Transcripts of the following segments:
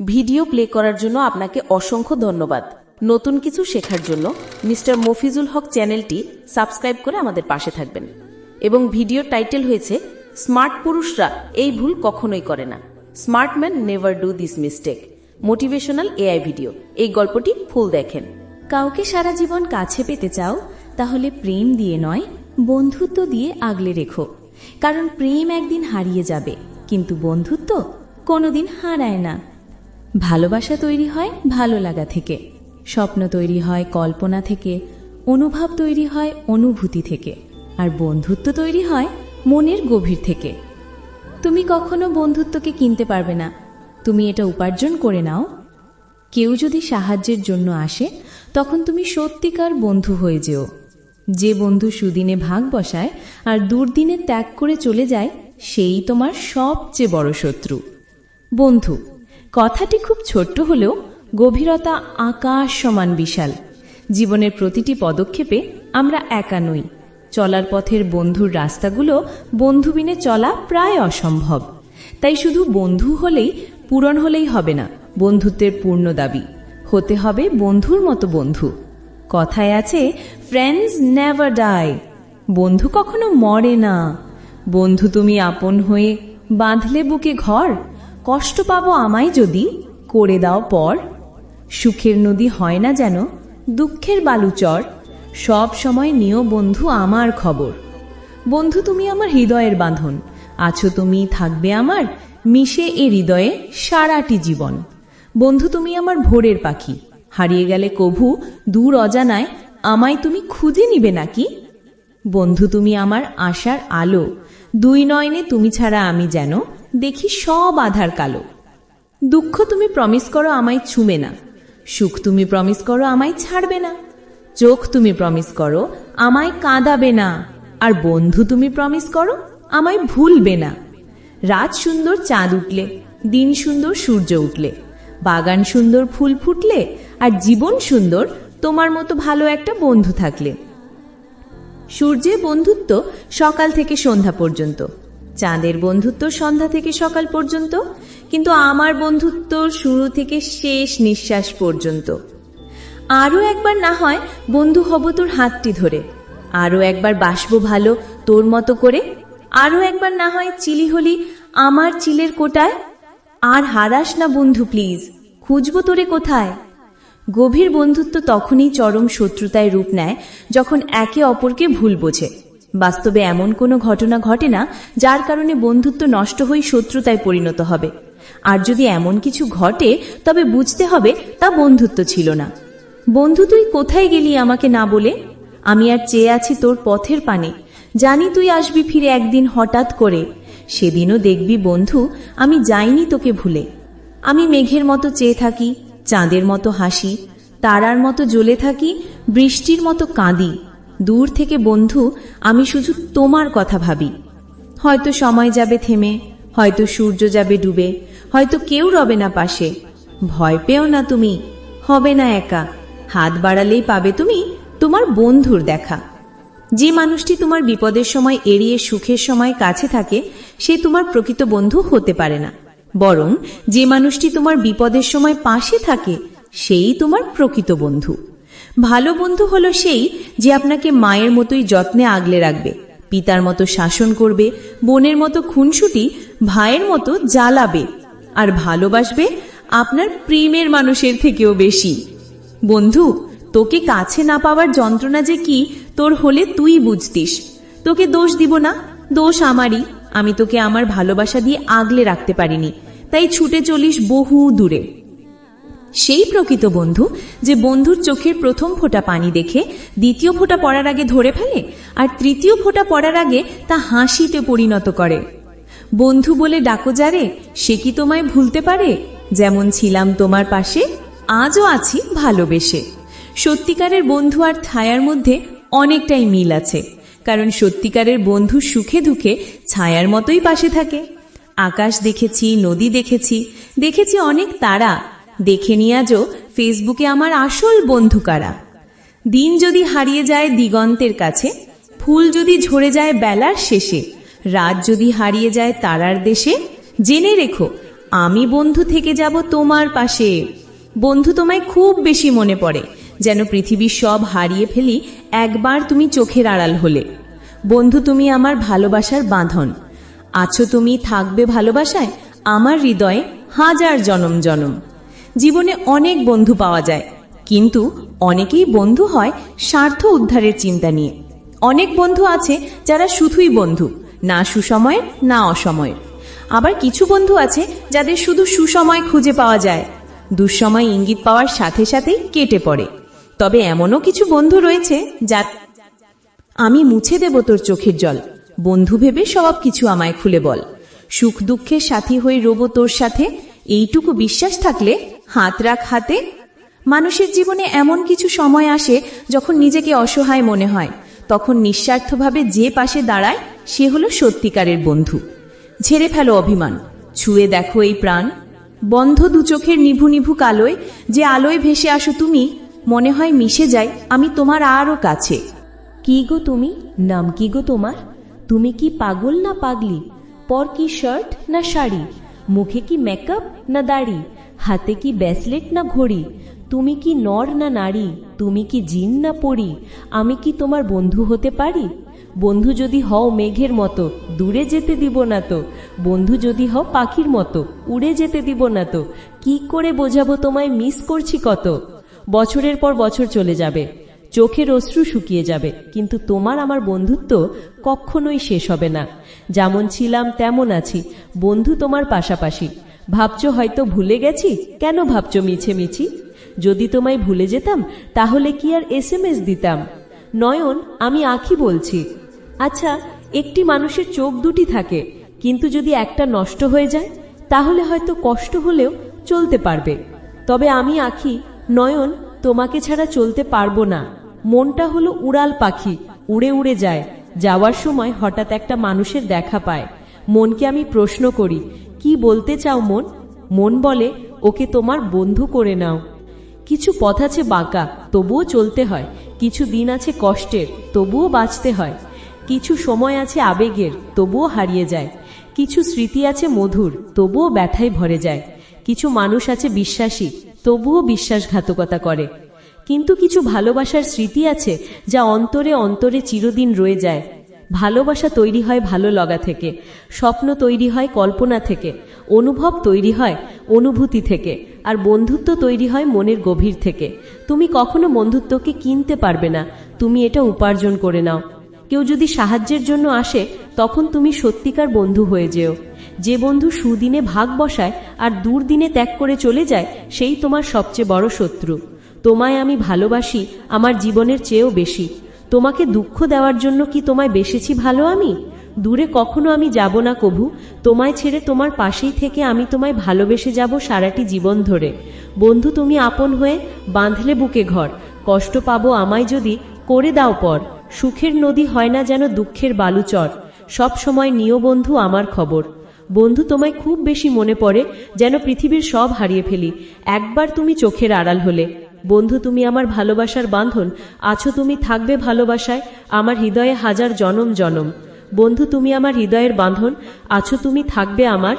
Video play করার জন্য আপনাকে অসংখ্য ধন্যবাদ। নতুন কিছু শেখার জন্য মিস্টার মফিজুল হক চ্যানেলটি সাবস্ক্রাইব করে আমাদের পাশে থাকবেন। এবং ভিডিও টাইটেল হয়েছে, স্মার্ট পুরুষরা এই ভুল কখনোই করে না। Smart man never do this mistake. Motivational AI video. এই গল্পটি ফুল দেখেন। কাউকে সারা জীবন কাছে পেতে চাও, তাহলে প্রেম দিয়ে নয়, বন্ধুত্ব দিয়ে আগলে রেখো। কারণ প্রেম একদিন হারিয়ে যাবে, কিন্তু বন্ধুত্ব কোনোদিন হারায় না। ভালোবাসা তৈরি হয় ভালো লাগা থেকে। স্বপ্ন তৈরি হয় কল্পনা থেকে, অনুভব তৈরি হয় অনুভূতি থেকে। আর বন্ধুত্ব তৈরি হয় মনের গভীর থেকে। তুমি কখনো বন্ধুত্বকে কিনতে পারবে না। তুমি এটা উপার্জন করে নাও। কেউ যদি সাহায্যের জন্য আসে, তখন তুমি সত্যিকার বন্ধু হয়ে যেও। যে বন্ধু সুদিনে ভাগ বসায় আর দুর্দিনে ত্যাগ করে চলে যায়, সেই তোমার সবচেয়ে বড় শত্রু। বন্ধু কথাটি খুব ছোট্ট হলেও গভীরতা আকাশ সমান বিশাল। জীবনের প্রতিটি পদক্ষেপে আমরা একা নই। চলার পথের বন্ধুর রাস্তাগুলো বন্ধুবিনে চলা প্রায় অসম্ভব। তাই শুধু বন্ধু হলেই, পূরণ হলেই হবে না, বন্ধুত্বের পূর্ণ দাবি। হতে হবে বন্ধুর মতো বন্ধু। কথায় আছে ফ্রেন্ডস নেভার ডাই বন্ধু কখনো মরে না। বন্ধু তুমি আপন হয়ে বাঁধলে বুকে ঘর কষ্ট পাবো আমায় যদি, করে দাও পর। সুখের নদী হয় না যেন, দুঃখের বালুচর সব সময় নিও বন্ধু আমার খবর। বন্ধু তুমি আমার হৃদয়ের বাঁধন। আছো তুমি, থাকবে আমার, মিশে এ হৃদয়ে সারাটি জীবন। বন্ধু তুমি আমার ভোরের পাখি। হারিয়ে গেলে কভু, দূর অজানায় আমায় তুমি খুঁজে নিবে নাকি? বন্ধু তুমি আমার আশার আলো। দুই নয়নে তুমি ছাড়া আমি যেন দেখি সব আধার কালো। দুঃখ তুমি প্রমিস করো আমায় ছুঁবে না। সুখ তুমি প্রমিস করো আমায় ছাড়বে না। চোখ তুমি প্রমিস করো আমায় কাঁদাবে না। আর বন্ধু তুমি প্রমিস করো আমায় ভুলবে না। রাত সুন্দর চাঁদ উঠলে, দিন সুন্দর সূর্য উঠলে, বাগান সুন্দর ফুল ফুটলে, আর জীবন সুন্দর তোমার মতো ভালো একটা বন্ধু থাকলে। সূর্যের বন্ধুত্ব সকাল থেকে সন্ধ্যা পর্যন্ত। চাঁদের বন্ধুত্ব সন্ধ্যা থেকে সকাল পর্যন্ত, কিন্তু আমার বন্ধুত্ব শুরু থেকে শেষ নিঃশ্বাস পর্যন্ত। আরও একবার না হয়, বন্ধু হব তোর হাতটি ধরে। আরও একবার বাসবো ভালো তোর মতো করে। আরও একবার না হয় চিলি হলি, আমার চিলের কোটায়। আর হারাস না বন্ধু, প্লিজ, খুঁজবো তোরে কোথায়? গভীর বন্ধুত্ব তখনই চরম শত্রুতায় রূপ নেয়, যখন একে অপরকে ভুল বোঝে। বাস্তবে এমন কোনো ঘটনা ঘটে না, যার কারণে বন্ধুত্ব নষ্ট হয়ে শত্রুতায় পরিণত হবে। আর যদি এমন কিছু ঘটে, তবে বুঝতে হবে তা বন্ধুত্ব ছিল না। বন্ধু, তুই কোথায় গেলি আমাকে না বলে? আমি আর চেয়ে আছি তোর পথের পানে। জানি তুই আসবি ফিরে একদিন হঠাৎ করে। সেদিনও দেখবি বন্ধু, আমি যাইনি তোকে ভুলে। আমি মেঘের মতো চেয়ে থাকি, চাঁদের মতো হাসি, তারার মতো জ্বলে থাকি, বৃষ্টির মতো কাঁদি। দূর থেকে বন্ধু, আমি শুধু তোমার কথা ভাবি। হয়তো সময় যাবে থেমে, হয়তো সূর্য যাবে ডুবে, হয়তো কেউ রবে না পাশে। ভয় পেও না তুমি, হবে না একা। হাত বাড়ালেই পাবে তুমি তোমার বন্ধুর দেখা। যে মানুষটি তোমার বিপদের সময় এড়িয়ে সুখের সময় কাছে থাকে, সে তোমার প্রকৃত বন্ধু হতে পারে না। বরং যে মানুষটি তোমার বিপদের সময় পাশে থাকে, সেই তোমার প্রকৃত বন্ধু। ভালো বন্ধু হলো সেই যে আপনাকে মায়ের মতোই যত্নে আগলে রাখবে, পিতার মতো শাসন করবে, বোনের মতো খুনসুটি, ভাইয়ের মতো জ্বালাবে, আর ভালোবাসবে আপনার প্রেমের মানুষের থেকেও বেশি। বন্ধু, তোকে কাছে না পাওয়ার যন্ত্রণা যে কি, তোর হলে তুই বুঝতিস। তোকে দোষ দিব না, দোষ আমারই, আমি তোকে আমার ভালোবাসা দিয়ে আগলে রাখতে পারিনি, তাই ছুটে চলিস বহু দূরে। সেই প্রকৃত বন্ধু যে বন্ধুর চোখের প্রথম ফোঁটা পানি দেখে, দ্বিতীয় ফোঁটা পড়ার আগে ধরে ফেলে, আর তৃতীয় ফোঁটা পড়ার আগে তা হাসিতে পরিণত করে। বন্ধু বলে ডাকো যারে সে কি তোমায় ভুলতে পারে? যেমন ছিলাম তোমার পাশে, আজও আছি ভালোবেসে। সত্যিকারের বন্ধু আর ছায়ার মধ্যে অনেকটাই মিল আছে, কারণ সত্যিকারের বন্ধু সুখে দুঃখে ছায়ার মতোই পাশে থাকে। আকাশ দেখেছি, নদী দেখেছি দেখেছি অনেক তারা দেখে নিয়ে আজও ফেসবুকে আমার আসল বন্ধু কারা? দিন যদি হারিয়ে যায় দিগন্তের কাছে, ফুল যদি ঝরে যায় বেলার শেষে, রাত যদি হারিয়ে যায় তারার দেশে, জেনে রেখো, আমি বন্ধু থেকে যাব তোমার পাশে। বন্ধু তোমায় খুব বেশি মনে পড়ে, যেন পৃথিবীর সব হারিয়ে ফেলি একবার তুমি চোখের আড়াল হলে। বন্ধু তুমি আমার ভালোবাসার বাঁধন। আছো তুমি থাকবে ভালোবাসায়, আমার হৃদয়ে হাজার জনম জনম। জীবনে অনেক বন্ধু পাওয়া যায়। কিন্তু অনেকেই বন্ধু হয় স্বার্থ উদ্ধারের চিন্তা নিয়ে। অনেক বন্ধু আছে যারা শুধুই বন্ধু, না সুসময়ের, না অসময়ের। আবার কিছু বন্ধু আছে যাদের শুধু সুসময় খুঁজে পাওয়া যায়। দুঃসময় ইঙ্গিত পাওয়ার সাথে সাথেই কেটে পড়ে। তবে এমনও কিছু বন্ধু রয়েছে যা আমি মুছে দেব তোর চোখের জল। বন্ধু ভেবে সব কিছু আমায় খুলে বল। সুখ দুঃখের সাথী হয়ে রোব তোর সাথে। এইটুকু বিশ্বাস থাকলে হাত রাখ হাতে। মানুষের জীবনে এমন কিছু সময় আসে যখন নিজেকে অসহায় মনে হয়। তখন নিঃস্বার্থভাবে যে পাশে দাঁড়ায়, সে হলো সত্যিকারের বন্ধু। ঝেড়ে ফেলো অভিমান। ছুঁয়ে দেখো এই প্রাণ। বন্ধ দু চোখের নিভু নিভু কালোয় যে আলোয় ভেসে আসো তুমি, মনে হয় মিশে যায়, আমি তোমার আরও কাছে। কি গো তুমি? নাম কি গো তোমার? তুমি কি পাগল না পাগলি? পর কি শার্ট না শাড়ি? মুখে কি মেকআপ না দাড়ি? হাতে কি ব্যাসলেট না ঘড়ি? তুমি কি নর না নারী? তুমি কি জিন না পড়ি আমি কি তোমার বন্ধু হতে পারি? বন্ধু যদি হও মেঘের মতো, দূরে যেতে দিব না তো। বন্ধু যদি হও পাখির মতো, উড়ে যেতে দিব না তো। কি করে বোঝাবো তোমায় মিস করছি কত? বছরের পর বছর চলে যাবে। চোখের অশ্রু শুকিয়ে যাবে। কিন্তু তোমার আমার বন্ধুত্ব কখনোই শেষ হবে না। যেমন ছিলাম তেমন আছি। বন্ধু তোমার পাশাপাশি। ভাবছ হয়তো ভুলে গেছি? কেন ভাবছ মিছে মিছি যদি তোমায় ভুলে যেতাম, তাহলে কি আর এস দিতাম? নয়ন, আমি আঁখি বলছি। আচ্ছা একটি মানুষের চোখ দুটি থাকে, কিন্তু যদি একটা নষ্ট হয়ে যায়, তাহলে হয়তো কষ্ট হলেও চলতে পারবে। তবে আমি আঁখি, নয়ন, তোমাকে ছাড়া চলতে পারব না। মনটা হলো উড়াল পাখি, উড়ে উড়ে যায়। যাওয়ার সময় হঠাৎ একটা মানুষের দেখা পায়। মনকে আমি প্রশ্ন করি কি বলতে চাও মন? মন বলে, ওকে তোমার বন্ধু করে নাও। কিছু পথ আছে বাঁকা, তবুও চলতে হয়। কিছু দিন আছে কষ্টের, তবুও বাঁচতে হয়। কিছু সময় আছে আবেগের, তবুও হারিয়ে যায়। কিছু স্মৃতি আছে মধুর, তবুও ব্যথায় ভরে যায়। কিছু মানুষ আছে বিশ্বাসী, তবুও বিশ্বাসঘাতকতা করে। কিন্তু কিছু ভালোবাসার স্মৃতি আছে যা অন্তরে অন্তরে চিরদিন রয়ে যায়। ভালোবাসা তৈরি হয় ভালো লগা থেকে, স্বপ্ন তৈরি হয় কল্পনা থেকে, অনুভব তৈরি হয় অনুভূতি থেকে, আর বন্ধুত্ব তৈরি হয় মনের গভীর থেকে। তুমি কখনো বন্ধুত্বকে কিনতে পারবে না, তুমি এটা উপার্জন করে নাও। কেউ যদি সাহায্যের জন্য আসে, তখন তুমি সত্যিকার বন্ধু হয়ে যেও। যে বন্ধু সুদিনে ভাগ বসায় আর দুর্দিনে ত্যাগ করে চলে যায়, সেই তোমার সবচেয়ে বড় শত্রু। তোমায় আমি ভালোবাসি, আমার জীবনের চেয়েও বেশি। তোমাকে দুঃখ দেওয়ার জন্য কি তোমায় বেসেছি ভালো আমি? দূরে কখনো আমি যাব না কভু। তোমায় ছেড়ে তোমার পাশেই থেকে আমি তোমায় ভালোবেসে যাব সারাটি জীবন ধরে। বন্ধু, তুমি আপন হয়ে বাঁধলে বুকে ঘর। কষ্ট পাবো আমায় যদি করে দাও পর। সুখের নদী হয় না যেন দুঃখের বালুচর। সব সময় নিও বন্ধু আমার খবর। বন্ধু, তোমায় খুব বেশি মনে পড়ে যেন পৃথিবীর সব হারিয়ে ফেলি। একবার তুমি চোখের আড়াল হলে। বন্ধু, তুমি আমার ভালোবাসার বাঁধন। আছো তুমি, থাকবে ভালোবাসায়, আমার হৃদয়ে হাজার জনম জনম। বন্ধু, তুমি আমার হৃদয়ের বাঁধন, আছো তুমি, থাকবে আমার।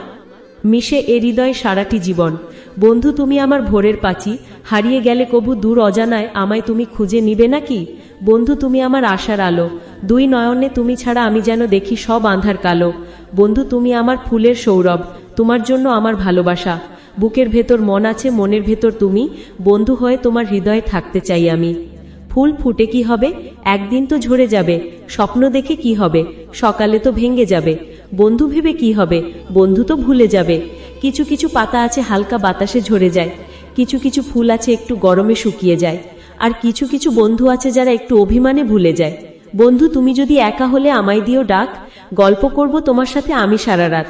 মিশে এ হৃদয় সারাটি জীবন। বন্ধু, তুমি আমার ভোরের পাচি, হারিয়ে গেলে কবু দূর অজানায় আমায় তুমি খুঁজে নিবে নাকি? বন্ধু, তুমি আমার আশার আলো, দুই নয়নে তুমি ছাড়া আমি যেন দেখি সব আন্ধার কালো। বন্ধু, তুমি আমার ফুলের সৌরভ, তোমার জন্য আমার ভালোবাসা। বুকের ভেতর মন আছে, মনের ভেতর তুমি। বন্ধু হয়ে তোমার হৃদয়ে থাকতে চাই আমি। ফুল ফুটে কি হবে? একদিন তো ঝরে যাবে। স্বপ্ন দেখে কি হবে? সকালে তো ভেঙে যাবে। বন্ধু ভেবে কি হবে? বন্ধু তো ভুলে যাবে। কিছু কিছু পাতা আছে, হালকা বাতাসে ঝরে যায়। কিছু কিছু ফুল আছে, একটু গরমে শুকিয়ে যায়। আর কিছু কিছু বন্ধু আছে, যারা একটু অভিমানে ভুলে যায়। বন্ধু, তুমি যদি একা হলে আমায় দিও ডাক। গল্প করব তোমার সাথে আমি সারা রাত।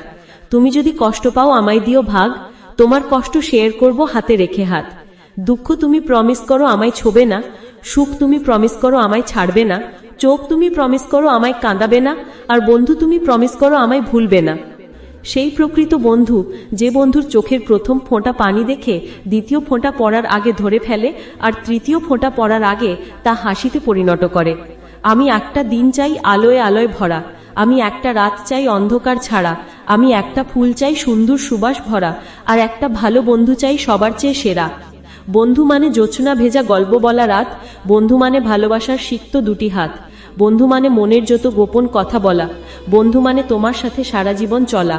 তুমি যদি কষ্ট পাও, আমায় দিও ভাগ। তোমার কষ্ট শেয়ার করব হাতে রেখে হাত। দুঃখ তুমি প্রমিস করো আমায় ছোবে না, সুখ তুমি প্রমিস করো আমায় ছাড়বে না, চোখ তুমি প্রমিস করো আমায় কাঁদাবে না, আর বন্ধু তুমি প্রমিস করো আমায় ভুলবে না। সেই প্রকৃত বন্ধু, যে বন্ধুর চোখের প্রথম ফোঁটা পানি দেখে, দ্বিতীয় ফোঁটা পড়ার আগে ধরে ফেলে, আর তৃতীয় ফোঁটা পড়ার আগে তা হাসিতে পরিণত করে। আমি একটা দিন চাই আলোয় আলোয় ভরা। আমি একটা রাত চাই অন্ধকার ছাড়া, আমি একটা ফুল চাই সুন্দর সুবাস ভরা, আর একটা ভালো বন্ধু চাই সবার চেয়ে সেরা। বন্ধু মানে জোছনা ভেজা গল্প বলা রাত, বন্ধু মানে ভালোবাসার সিক্ত দুটি হাত। বন্ধু মানে মনের যত গোপন কথা বলা, বন্ধু মানে তোমার সাথে সারা জীবন চলা।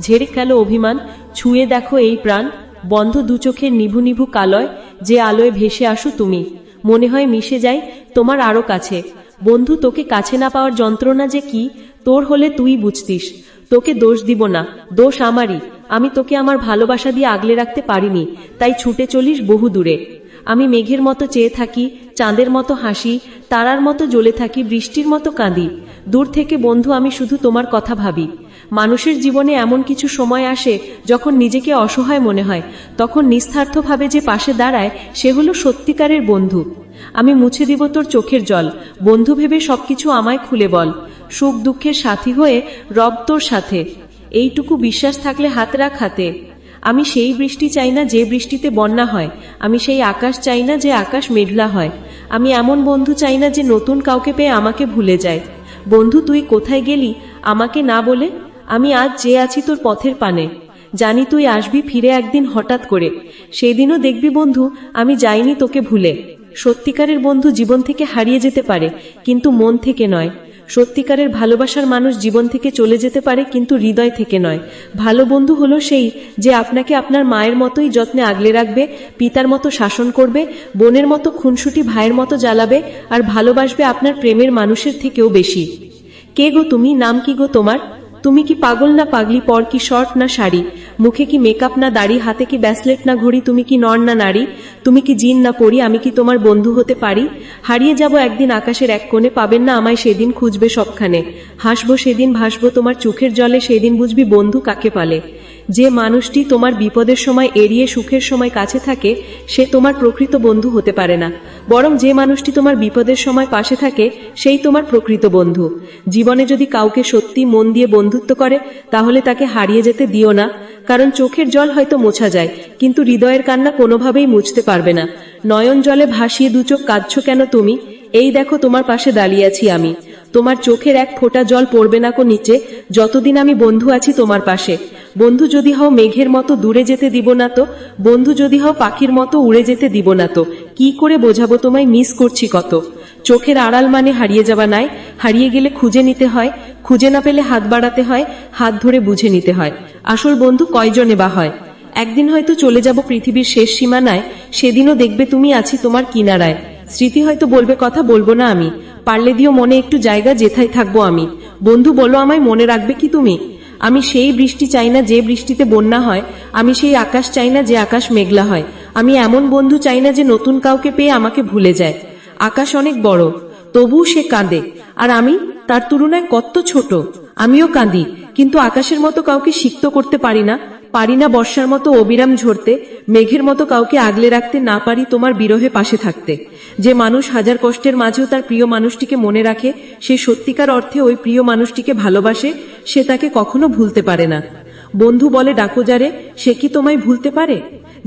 ঝেড়ে গেল অভিমান, ছুঁয়ে দেখো এই প্রাণ, বন্ধ দু চোখের নিভু নিভু কালয়, যে আলোয় ভেসে আসো তুমি। মনে হয় মিশে যাই তোমার আরও কাছে। বন্ধু তোকে কাছে না পাওয়ার যন্ত্রণা যে কি তোর হলে তুই বুঝতিস। তোকে দোষ দিব না। দোষ আমারই। আমি তোকে আমার ভালোবাসা দিয়ে আগলে রাখতে পারিনি। তাই ছুটে চলিস বহু দূরে। আমি মেঘের মতো চেয়ে থাকি, চাঁদের মতো হাসি, তারার মতো জ্বলে থাকি, বৃষ্টির মতো কাঁদি। দূর থেকে বন্ধু, আমি শুধু তোমার কথা ভাবি। মানুষের জীবনে এমন কিছু সময় আসে যখন নিজেকে অসহায় মনে হয়। তখন নিস্বার্থভাবে যে পাশে দাঁড়ায়, সে হলো সত্যিকারের বন্ধু। আমি মুছে দিব তোর চোখের জল। বন্ধু ভেবে সবকিছু আমায় খুলে বল। সুখ দুঃখের সাথী হয়ে রব তোর সাথে। এইটুকু বিশ্বাস থাকলে হাত রাখ হাতে। আমি সেই বৃষ্টি চাই না যে বৃষ্টিতে বন্যা হয়। আমি সেই আকাশ চাই না যে আকাশ মেঘলা হয়। আমি এমন বন্ধু চাই না যে নতুন কাউকে পেয়ে আমাকে ভুলে যায়। বন্ধু, তুই কোথায় গেলি? আমাকে না বলে? আমি আজ যে আছি তোর পথের পানে। জানি তুই আসবি ফিরে একদিন হঠাৎ করে। সেই দিনও দেখবি বন্ধু, আমি যাইনি তোকে ভুলে। সত্যিকারের বন্ধু জীবন থেকে হারিয়ে যেতে পারে, কিন্তু মন থেকে নয়। সত্যিকারের ভালোবাসার মানুষ জীবন থেকে চলে যেতে পারে, কিন্তু হৃদয় থেকে নয়। ভালো বন্ধু হলো সেই যে আপনাকে আপনার মায়ের মতোই যত্নে আগলে রাখবে, পিতার মতো শাসন করবে, বোনের মতো খুনসুটি ভাইয়ের মতো জ্বালাবে, আর ভালোবাসবে আপনার প্রেমের মানুষের থেকেও বেশি। কে গো তুমি? নাম কি গো তোমার? তুমি কি পাগল না পাগলি, পর কি শর্ট না শাড়ি? মুখে কি মেকআপ না দাড়ি, হাতে কি ব্যাসলেট না ঘড়ি, তুমি কি নর না নারী? তুমি কি জিন না পড়ি আমি কি তোমার বন্ধু হতে পারি? হারিয়ে যাব একদিন আকাশের এক কোণে, পাবেন না আমায় সেদিন খুঁজবে সবখানে। হাসবো সেদিন ভাসবো তোমার চোখের জলে, সেদিন বুঝবি বন্ধু কাকে পালে। যে মানুষটি তোমার বিপদের সময় এড়িয়ে সুখের সময় কাছে থাকে, সে তোমার প্রকৃত বন্ধু হতে পারে না। বরং যে মানুষটি তোমার বিপদের সময় পাশে থাকে, সেই তোমার প্রকৃত বন্ধু। জীবনে যদি কাউকে সত্যি মন দিয়ে বন্ধুত্ব করে, তাহলে তাকে হারিয়ে যেতে দিও না, কারণ চোখের জল হয়তো মোছা যায়, কিন্তু হৃদয়ের কান্না কোনোভাবেই মুছতে পারবে না। নয়ন জলে ভাসিয়ে দু চোখ কাঁদছ কেন তুমি? এই দেখো তোমার পাশে দাঁড়িয়ে আছি আমি। তোমার চোখের এক ফোঁটা জল পড়বে না কো নিচে, যতদিন আমি বন্ধু আছি তোমার পাশে। বন্ধু যদি হও মেঘের মতো দূরে যেতে দিব না তো, বন্ধু যদি হও পাখির মতো উড়ে যেতে দিব না তো, কি করে বোঝাবো তোমায় মিস করছি কত? চোখের আড়াল মানে হারিয়ে যাওয়া নাই, হারিয়ে গেলে খুঁজে নিতে হয়, খুঁজে না পেলে হাত বাড়াতে হয়, হাত ধরে বুঝে নিতে হয়। আসল বন্ধু কয়জনে বা হয়? একদিন হয়তো চলে যাব পৃথিবীর শেষ সীমানায়, সেদিনও দেখবে তুমি আছি তোমার কিনারায়। স্মৃতি হয়তো বলবে কথা বলব না আমি। পারলে দিও মনে একটু জায়গা যেথায় থাকব আমি। বন্ধু, বলো আমায় মনে রাখবে কি তুমি? আমি সেই বৃষ্টি চাই না যে বৃষ্টিতে বন্যা হয়, আমি সেই আকাশ চাই না যে আকাশ মেঘলা হয়। আমি এমন বন্ধু চাই না যে নতুন কাউকে পেয়ে আমাকে ভুলে যায়। আকাশ অনেক বড়, তবুও সে কাঁদে। আর আমি, তার তুলনায় কত ছোট। আমিও কাঁদি, কিন্তু আকাশের মতো কাউকে সিক্ত করতে পারি না পারি না বর্ষার মতো অবিরাম ঝরতে, মেঘের মতো কাউকে আগলে রাখতে না পারি তোমার বিরহে পাশে থাকতে। যে মানুষ হাজার কষ্টের মাঝেও তার প্রিয় মানুষটিকে মনে রাখে, সে সত্যিকার অর্থে ওই প্রিয় মানুষটিকে ভালোবাসে, সে তাকে কখনো ভুলতে পারে না। বন্ধু বলে, ডাকো যারে, সে কি তোমায় ভুলতে পারে?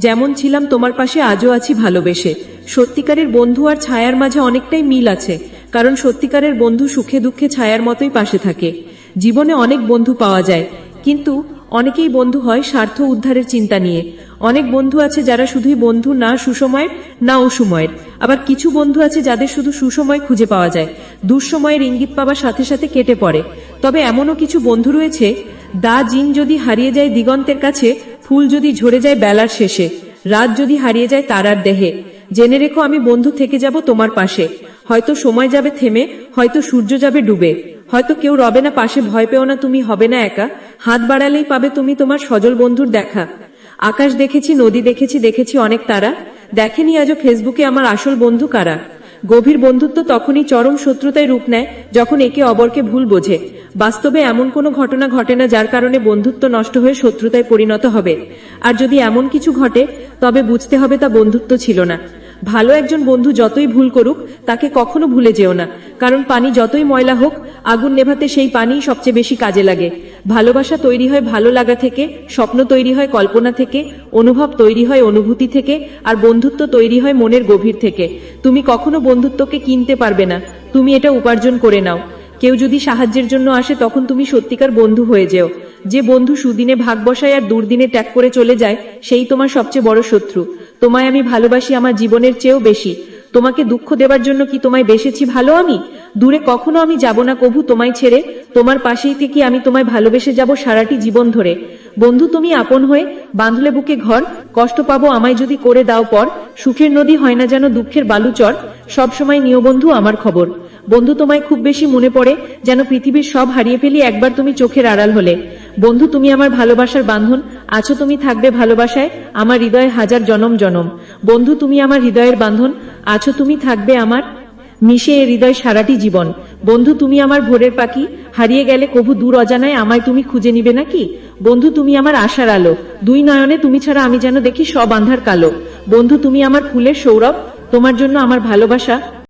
যেমন ছিলাম তোমার পাশে আজও আছি ভালোবেসে। সত্যিকারের বন্ধু আর ছায়ার মাঝে অনেকটাই মিল আছে, কারণ সত্যিকারের বন্ধু সুখে দুঃখে ছায়ার মতোই পাশে থাকে। জীবনে অনেক বন্ধু পাওয়া যায়, কিন্তু অনেকেই বন্ধু হয় স্বার্থ উদ্ধারের চিন্তা নিয়ে। অনেক বন্ধু আছে যারা শুধুই বন্ধু না সুসময়ের, না অসময়ের। আবার কিছু বন্ধু আছে যাদের শুধু সুসময় খুঁজে পাওয়া যায়। দুঃসময়ের ইঙ্গিত পাওয়ার সাথে সাথে কেটে পড়ে। তবে এমনও কিছু বন্ধু রয়েছে, দা জিন যদি হারিয়ে যায় দিগন্তের কাছে, ফুল যদি ঝরে যায় বেলার শেষে, রাত যদি হারিয়ে যায় তারার দেহে। জেনে রেখো আমি বন্ধু থেকে যাব তোমার পাশে। হয়তো সময় যাবে থেমে, হয়তো সূর্য যাবে ডুবে। হয়তো কেউ রবে না পাশে, ভয় পেও না তুমি হবে না একা। হাত বাড়ালেই পাবে তুমি তোমার সজল বন্ধুর দেখা। আকাশ দেখেছি, নদী দেখেছি দেখেছি অনেক তারা। দেখেনি আজও ফেসবুকে আমার আসল বন্ধু কারা। গভীর বন্ধুত্ব তখনই চরম শত্রুতায় রূপ নেয় যখন একে অবরকে ভুল বোঝে। বাস্তবে এমন কোনো ঘটনা ঘটে না যার কারণে বন্ধুত্ব নষ্ট হয়ে শত্রুতায় পরিণত হবে। আর যদি এমন কিছু ঘটে, তবে বুঝতে হবে তা বন্ধুত্ব ছিল না। ভালো একজন বন্ধু যতই ভুল করুক, তাকে কখনো ভুলে যেও না। কারণ পানি যতই ময়লা হোক, আগুন নেভাতে সেই পানিই সবচেয়ে বেশি কাজে লাগে। ভালোবাসা তৈরি হয় ভালো লাগা থেকে, স্বপ্ন তৈরি হয় কল্পনা থেকে, অনুভব তৈরি হয় অনুভূতি থেকে, আর বন্ধুত্ব তৈরি হয় মনের গভীর থেকে। তুমি কখনো বন্ধুত্বকে কিনতে পারবে না। তুমি এটা উপার্জন করে নাও। কেউ যদি সাহায্যের জন্য আসে, তখন তুমি সত্যিকার বন্ধু হয়ে যেও। যে বন্ধু সুদিনে ভাগ বসায় আর দুর্দিনে ত্যাগ করে চলে যায়, সেই তোমার সবচেয়ে বড় শত্রু। তোমায় আমি ভালোবাসি, আমার জীবনের চেয়েও বেশি। তোমাকে দুঃখ দেবার জন্য কি তোমায় বেসেছি ভালো আমি? দূরে কখনো আমি যাব না কভু তোমায় ছেড়ে। তোমার পাশেই থেকে আমি তোমায় ভালোবেসে যাব সারাটি জীবন ধরে। বন্ধু, তুমি আপন হয়ে বাঁধলে বুকে ঘর। কষ্ট পাবো আমায় যদি করে দাও পর। সুখের নদী হয় না যেন দুঃখের বালুচর সবসময় নিয় বন্ধু, আমার খবর। বন্ধু, তোমায় খুব বেশি মনে পড়ে যেন পৃথিবীর সব হারিয়ে ফেলি একবার তুমি চোখের আড়াল হলে। বন্ধু, তুমি আমার ভালোবাসার বাঁধন আছো তুমি থাকবে ভালোবাসায়। আমার হৃদয়ে হাজার জনম জনম। বন্ধু, তুমি আমার হৃদয়ের বাঁধন আছো তুমি থাকবে আমার? মিশে এ হৃদয় সারাটি জীবন। বন্ধু, তুমি আমার ভোরের পাখি। হারিয়ে গেলে কভু দূর অজানায় আমায় তুমি খুঁজে নিবে নাকি? বন্ধু, তুমি আমার আশার আলো। দুই নয়নে তুমি ছাড়া আমি যেন দেখি সব আন্ধার কালো। বন্ধু, তুমি আমার ফুলের সৌরভ। তোমার জন্য আমার ভালোবাসা।